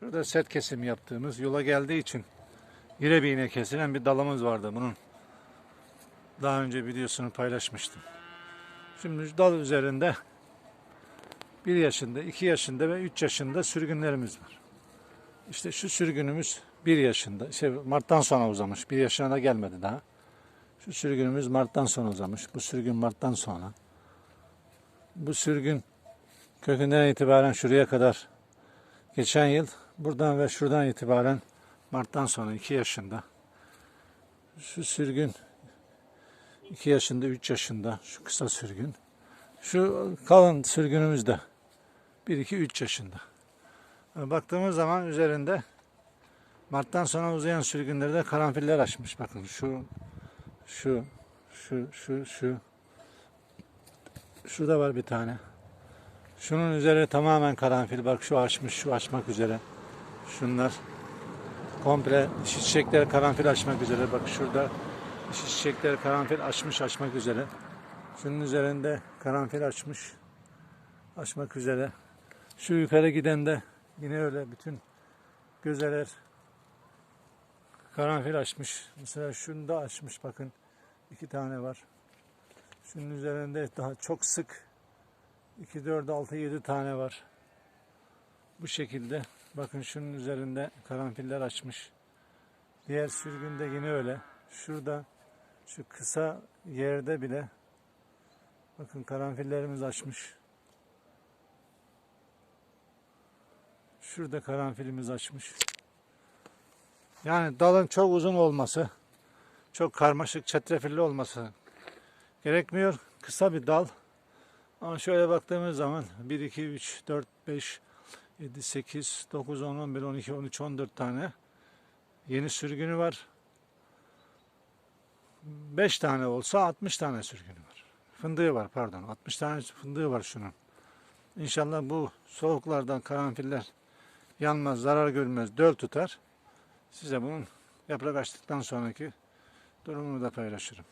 Burada set kesim yaptığımız yola geldiği için yine kesilen bir dalımız vardı bunun. Daha önce videosunu paylaşmıştım. Şimdi dal üzerinde 1 yaşında, 2 yaşında ve 3 yaşında sürgünlerimiz var. İşte şu sürgünümüz 1 yaşında. Şey, Mart'tan sonra uzamış. 1 yaşına da gelmedi daha. Şu sürgünümüz Mart'tan sonra uzamış. Bu sürgün Mart'tan sonra. Bu sürgün kökünden itibaren şuraya kadar geçen yıl buradan ve şuradan itibaren Mart'tan sonra 2 yaşında. Şu sürgün 2 yaşında, 3 yaşında şu kısa sürgün. Şu kalın sürgünümüz de 1, 2, 3 yaşında. Baktığımız zaman üzerinde Mart'tan sonra uzayan sürgünlerde karanfiller açmış. Bakın şu, şu, şu, şu, şu. Şurada var bir tane. Şunun üzeri tamamen karanfil. Bak şu açmış, şu açmak üzere. Şunlar komple dişi çiçekler karanfil açmak üzere. Bak şurada dişi çiçekler karanfil açmış açmak üzere. Şunun üzerinde karanfil açmış. Açmak üzere. Şu yukarı giden de yine öyle bütün gözeler karanfil açmış. Mesela şunu da açmış bakın. iki tane var. Şunun üzerinde daha çok sık 2, 4, 6, 7 tane var. Bu şekilde. Bakın şunun üzerinde karanfiller açmış. Diğer sürgünde yine öyle. Şurada şu kısa yerde bile bakın karanfillerimiz açmış. Şurada karanfilimiz açmış. Yani dalın çok uzun olması, çok karmaşık çetrefilli olması gerekmiyor. Kısa bir dal. Ama şöyle baktığımız zaman 1, 2, 3, 4, 5, 7, 8, 9, 10, 11, 12, 13, 14 tane yeni sürgünü var. 5 tane olsa 60 tane sürgünü var. Fındığı var pardon. 60 tane fındığı var şunun. İnşallah bu soğuklardan karanfiller yanmaz, zarar görmez, döl tutar. Size bunun yaprak açtıktan sonraki durumunu da paylaşırım.